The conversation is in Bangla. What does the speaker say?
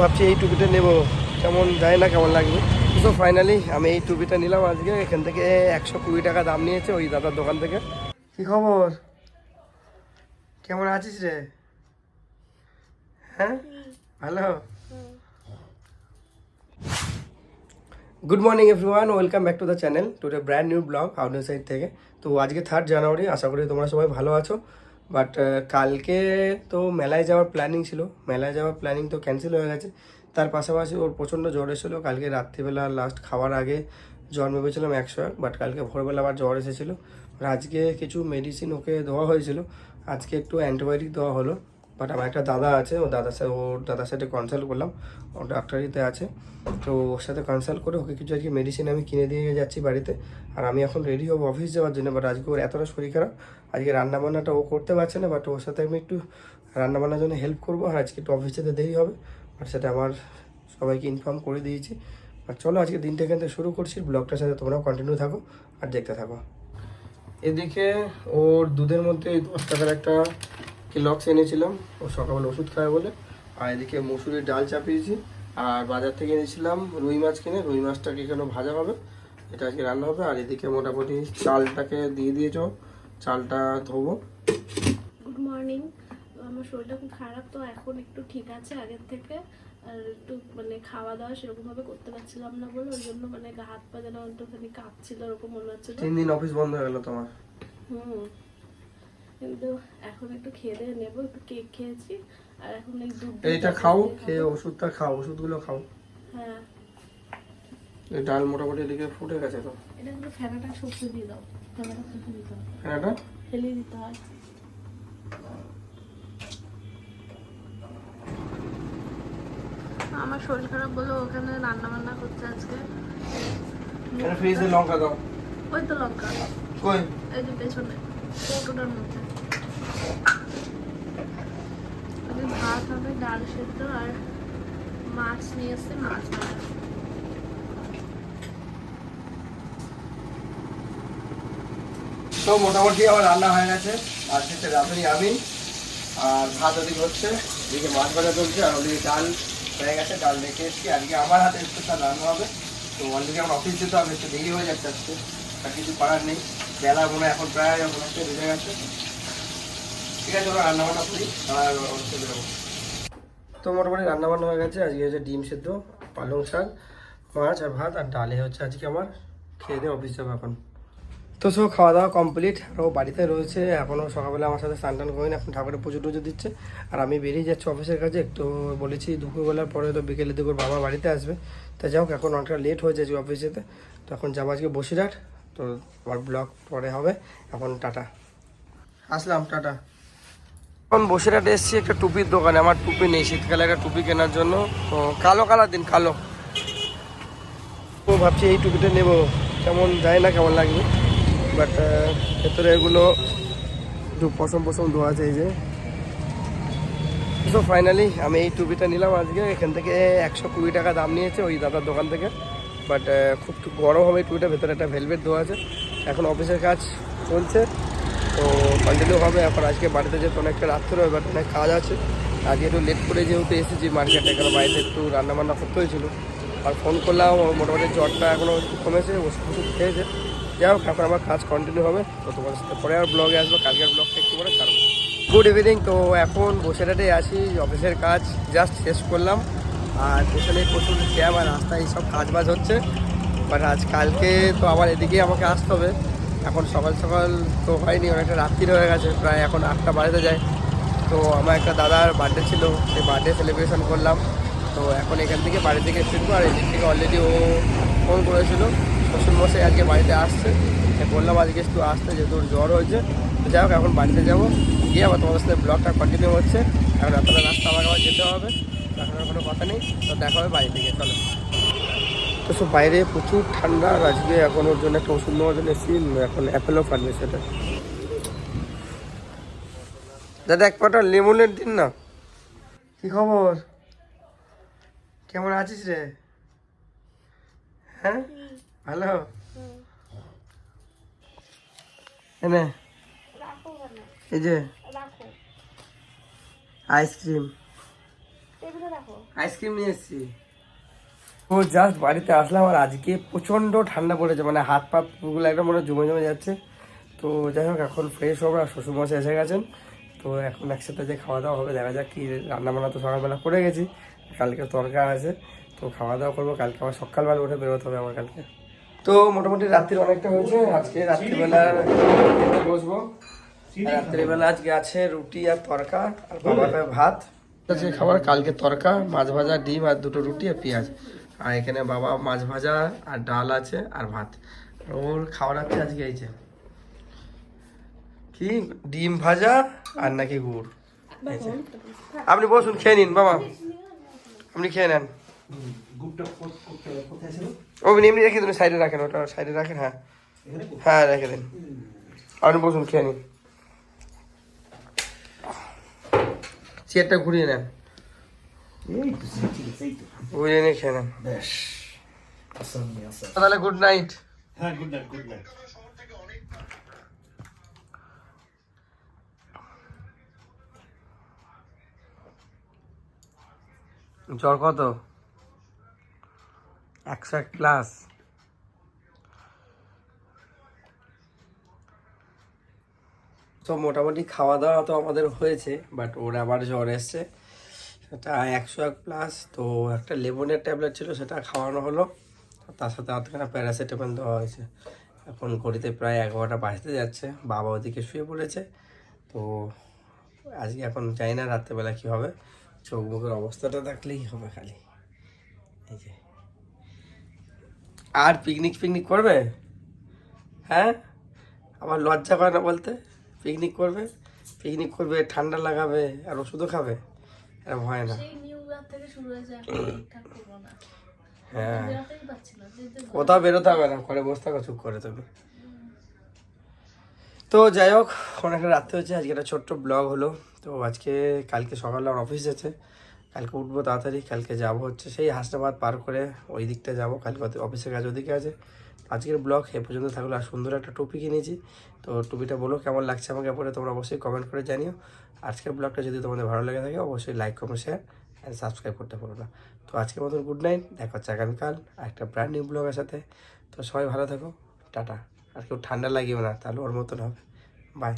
ভাবছি এই টুপিটা নেব। কেমন যায় না কেমন লাগবে। তো ফাইনালি আমি এই টুপিটা নিলাম আজকে। এখান থেকে একশো কুড়ি টাকা দাম নিয়েছে ওই দাদার দোকান থেকে। কি খবর? কেমন আছিস রে? হ্যাঁ? ভালো? Good morning everyone welcome back to the channel to the brand new blog outdoor side থেকে। তো আজকে থার্ড জানুয়ারি আশা করি তোমরা সবাই ভালো আছো। বাট কালকে তো মেলায় যাওয়ার প্ল্যানিং ছিল। মেলায় যাওয়ার প্ল্যানিং তো ক্যান্সেল হয়ে গেছে। তার পাশাপাশি ওর প্রচণ্ড জ্বর এসেছিল। কালকে রাত্রিবেলা লাস্ট খাওয়ার আগে জ্বর মেপেছিলাম একশো এক বাট কালকে ভোরবেলা আবার জ্বর এসেছিল। আজকে কিছু মেডিসিন ওকে দেওয়া হয়েছিল। আজকে একটু অ্যান্টিবায়োটিক দেওয়া হলো। বাট আমার একটা দাদা আছে, ও দাদার সাথে ওর দাদার সাথে কনসাল্ট করলাম, ও ডাক্তারিতে আছে। তো ওর সাথে কনসাল্ট করে ওকে কিছু আজকে মেডিসিন আমি কিনে দিয়ে যাচ্ছি বাড়িতে। আর আমি এখন রেডি হব অফিস যাওয়ার জন্য বাট আজকে ওর এতটা শরীর খারাপ। আজকে রান্নাবান্নাটা ও করতে পারছে না বাট ওর সাথে আমি একটু রান্নাবান্নার জন্য হেল্প করব, আর আজকে একটু অফিস যেতে দেরি হবে। আর সেটা আমার সবাইকে ইনফর্ম করে দিয়েছি। আর চলো আজকে দিনটা এখান থেকে শুরু করছি ব্লগটার সাথে তোমরাও কন্টিনিউ থাকো, আর দেখতে থাকো। এদিকে ওর দুধের মধ্যে দশ টাকার একটা লক্স এনেছিলাম ও সকালবেলা ওষুধ খায় বলে। আর এদিকে মসুরির ডাল চাপিয়েছি আর বাজার থেকে এনেছিলাম রুই মাছ কিনে রুই মাছটাকে এখানে ভাজা হবে। এটা আজকে রান্না হবে আর এদিকে মোটামুটি চালটাকে দিয়ে দিয়েছ চালটা ধোবো। গুড মর্নিং আমার শরীরটা খুব খারাপ তো এখন একটু ঠিক আছে আগের থেকে। আর একটু মানে খাওয়া দাওয়া সেরকমভাবে করতে পারছিলাম না বলে ওই জন্য মানে হাত পা যেন একটুখানি কাঁপছিল ওরকম মনে হচ্ছিল। তিন দিন অফিস বন্ধ হয়ে গেল তোমার। হুম। কিন্তু এখন একটু খেয়ে দিয়ে নেব একটু কেক খেয়েছি আর এখন এই দুধ এইটা খাও খেয়ে ওষুধটা খাও ওষুধগুলো খাও। হ্যাঁ। এই ডাল মোটামুটি এদিকে ফুটে গেছে তো? এটা একটু ফেনাটা শুকিয়ে দিয়ে দাও ফেনাটা শুকিয়ে দিতে হয় এটা ফেলে দিতে হয়। আমার শরীর খারাপ বলে ওখানে রান্না বান্না করছে আজকে। ফ্রিজে লঙ্কা দাও। ওই তো লঙ্কা। কই? এই যে পেছনে। তো মোটামুটি আমার রান্না হয়ে গেছে। আর সেটা রাঁধুনি আমি। আর ভাত ওদিকে হচ্ছে, এদিকে মাছ ভাজা চলছে, আর ওদিকে ডাল হয়ে গেছে, ডাল রেখে এসেছি। আজকে আমার হাতে স্পেশাল রান্না হবে। তো অলরেডি আমার অফিস যেতে হবে, একটু দেরি হয়ে যাচ্ছে আজকে। আর কিছু করার নেই। বেলা মনে এখন প্রায় মনে হচ্ছে গেছে। ঠিক আছে ওরা রান্না বান্না করি আর তো মোটামুটি রান্না বান্না হয়ে গেছে, আজকে হচ্ছে ডিম সেদ্ধ, পালং শাক, মাছ আর ভাত আর ডালে হচ্ছে আজকে আমার খেয়ে দিয়ে অফিস যাব এখন। তো সব খাওয়া দাওয়া কমপ্লিট, আর ও বাড়িতে রয়েছে এখনও সকালবেলা আমার সাথে স্নান টান করিনি, এখন ঠাকুরের পুজো টুজো দিচ্ছে। আর আমি বেরিয়ে যাচ্ছি অফিসের কাছে একটু বলেছি দুপুরবেলার পরে তো বিকেলের দিকে ওর বাবা বাড়িতে আসবে। তা হোক, এখন অনেকটা লেট হয়ে যাচ্ছে অফিসেতে, তো এখন যাব আজকে বসিরহাট। তো আমার ব্লগ পরে হবে। এখন টাটা। আসলাম, টাটা। এখন বসিরহাটে এসেছি একটা টুপির দোকানে। আমার টুপি নেই, শীতকালে একটা টুপি কেনার জন্য। তো কালো কালার দিন, কালো। ভাবছি এই টুপিটা নেব। কেমন যায় না কেমন লাগবে। বাট ভেতরে এগুলো একটু পশম পশম ধোয়া আছে এই যে। তো ফাইনালি আমি এই টুপিটা নিলাম আজকে। এখান থেকে একশো কুড়ি টাকা দাম নিয়েছে ওই দাদার দোকান থেকে। বাট খুব গরম হবে টুপিটা ভেতরে একটা ভেলভেট দেওয়া আছে। এখন অফিসের কাজ চলছে, তো কন্টিনিউ হবে। এখন আজকে বাড়িতে যেতে অনেকটা রাত্রে হবে, বাট অনেক কাজ আছে। আজকে একটু লেট করে যেহেতু এসেছি মার্কেটে কারণ বাড়িতে একটু রান্নাবান্না করতে হয়েছিল। আর ফোন করলাম মোটামুটি জ্বরটা এখনও একটু কমেছে, ওষুধ ওষুধ খেয়েছে। যাই হোক, এখন আমার কাজ কন্টিনিউ হবে। তো তোমাদের সাথে পরে আর ব্লগে আসব, কালকের ব্লগটা একটু পরে ছাড়বো। গুড ইভিনিং তো এখন বসে বসেরাটে আসি অফিসের কাজ জাস্ট শেষ করলাম। আর পেছনে প্রচুর জ্যাম আর রাস্তায় সব কাজ বাজ হচ্ছে। বাট আজ কালকে তো আবার এদিকেই আমাকে আসতে হবে। এখন সকাল সকাল তো হয়নি, অনেকটা রাত্রি হয়ে গেছে, প্রায় এখন আটটা বাড়িতে যায়। তো আমার একটা দাদার বার্থডে ছিল, সেই বার্থডে সেলিব্রেশন করলাম। তো এখন এখান থেকে বাড়ি থেকে ফিরবো আর এদিক থেকে অলরেডি ও ফোন করেছিল। শ্বশুরমশাই আজকে বাড়িতে আসছে। বললাম আজকে একটু আসতে, যেহেতু জ্বর হয়েছে। তো যাই হোক, এখন বাড়িতে যাব। গিয়ে আবার তোমাদের সাথে ব্লগটা কন্টিনিউ হচ্ছে। এখন এতটা রাস্তা আমাকে আবার যেতে হবে। আর কোনো কথা নেই। তো দেখা হবে বাড়ি থেকে চলো। তো সব বাইরে প্রচুর ঠান্ডা আর আজকে এখন ওর জন্য একটা ওষুধ নেওয়ার জন্য এসেছি এখন অ্যাপেলও ফার্মেসিতে দাদা এক পাটা লেমনের দিন না? কি খবর? কেমন আছিস রে? হ্যাঁ? ভালো? এনে এই যে। আইসক্রিম। আইসক্রিম নিয়ে এসেছি। ও জাস্ট বাড়িতে আসলাম আর আজকে প্রচণ্ড ঠান্ডা পড়েছে মানে হাত পা পুরগুলো একদম মনে জমে জমে যাচ্ছে। তো যাই হোক এখন ফ্রেশ হব আর শ্বশুরমশাই এসে গেছেন। তো এখন একসাথে যে খাওয়া দাওয়া হবে দেখা যাক কি রান্না বান্না তো সকালবেলা করে গেছি কালকে তরকা আছে। তো খাওয়া দাওয়া করব কালকে আবার সকালবেলা উঠে বেরোতে হবে আমার কালকে। তো মোটামুটি রাত্রির অনেকটা হয়েছে আজকে রাত্রিবেলা বসবো। রাত্রিবেলা আজকে আছে রুটি আর তরকা আর বাবা ভাত। আজকে খাবার কালকে তরকা মাছ ভাজা ডিম আর দুটো রুটি আর পেঁয়াজ। আর এখানে বাবা মাছ ভাজা আর ডাল আছে আর ভাত। ওর খাবার আছে আজকে এই যে। কি? ডিম ভাজা আর নাকি গুড়। আপনি বসুন খেয়ে নিন বাবা। আপনি খেয়ে নেন। ও এমনি রেখে দিন সাইডে রাখেন ওটা সাইডে রাখেন হ্যাঁ। হ্যাঁ রেখে দিন। আপনি বসুন খেয়ে নিন। চেয়ারটা ঘুরিয়ে নেন। ঘুরিয়ে নিয়ে খেয়ে নেন। তাহলে গুড নাইট হ্যাঁ গুড নাইট গুড নাইট জ্বর কত? একশো এক প্লাস তো মোটামুটি খাওয়া দাওয়া তো আমাদের হয়েছে বাট ওর আবার জ্বর এসছে। সেটা একশো এক প্লাস তো একটা লেবনের ট্যাবলেট ছিল, সেটা খাওয়ানো হলো। তার সাথে আধখানা প্যারাসিটামল দেওয়া হয়েছে। এখন ঘড়িতে প্রায় এগারোটা বাজতে যাচ্ছে, বাবা ওদিকে শুয়ে পড়েছে। তো আজকে এখন জানি না রাত্রেবেলা কী হবে, চোখ মুখের অবস্থাটা দেখলেই হবে খালি। এই যে। আর পিকনিক পিকনিক করবে? হ্যাঁ? আবার লজ্জা করে না বলতে? পিকনিক করবে পিকনিক করবে ঠান্ডা লাগাবে আর ওষুধও খাবে। না। না। হ্যাঁ। না যেতে কোথাও বেরোতে হবে না ঘরে বসে থাকো চুপ করে তুমি। তো যাই হোক অনেকটা রাত্রে হচ্ছে আজকে একটা ছোট্ট ব্লগ হলো। তো আজকে কালকে সকালে আমার অফিস আছে। কালকে উঠবো তাড়াতাড়ি কালকে যাব হচ্ছে সেই হাসনাবাদ পার করে ওই দিকটা যাব কালকে অফিসের কাজ ওদিকে আছে। আজকের ব্লগ এ পর্যন্ত থাকল। আর সুন্দর একটা টুপি কিনেছি। তো টুপিটা বলো, কেমন লাগছে আমাকে পরে তোমরা অবশ্যই কমেন্ট করে জানিও। আজকের ব্লগটা যদি তোমাদের ভালো লেগে থাকে, অবশ্যই like comment share and subscribe করতে পারো না। তো আজকের মতন গুড নাইট দেখা হচ্ছে আগামীকাল একটা ব্র্যান্ড নিউ ব্লগের সাথে। তো সবাই ভালো থাকো। টাটা। আর কেউ ঠান্ডা লাগিও না, তাহলে ওর মতন হবে। বাই